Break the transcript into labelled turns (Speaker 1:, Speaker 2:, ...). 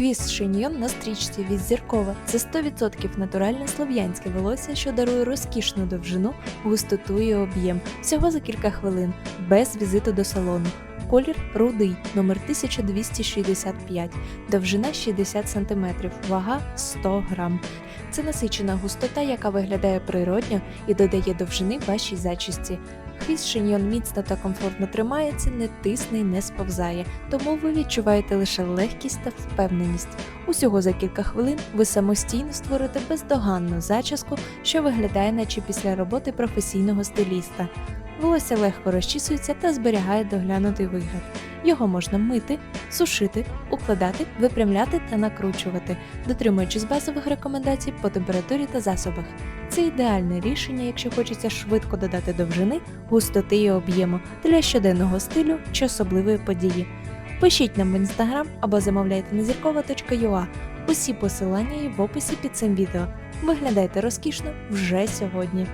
Speaker 1: Хвіст шиньйон на стрічці від зіркова. Це 100% натуральне слов'янське волосся, що дарує розкішну довжину, густоту і об'єм. Всього за кілька хвилин, без візиту до салону. Колір рудий, номер 1265, довжина 60 см, вага 100 грам. Це насичена густота, яка виглядає природньо і додає довжини вашій зачісті. Хвіст шиньйон міцно та комфортно тримається, не тисне й не сповзає, тому ви відчуваєте лише легкість та впевненість. Усього за кілька хвилин ви самостійно створите бездоганну зачіску, що виглядає, наче після роботи професійного стиліста. Волосся легко розчісується та зберігає доглянутий вигляд. Його можна мити, сушити, укладати, випрямляти та накручувати, дотримуючись базових рекомендацій по температурі та засобах. Це ідеальне рішення, якщо хочеться швидко додати довжини, густоти і об'єму для щоденного стилю чи особливої події. Пишіть нам в інстаграм або замовляйте на зіркова.ua. Усі посилання є в описі під цим відео. Виглядайте розкішно вже сьогодні.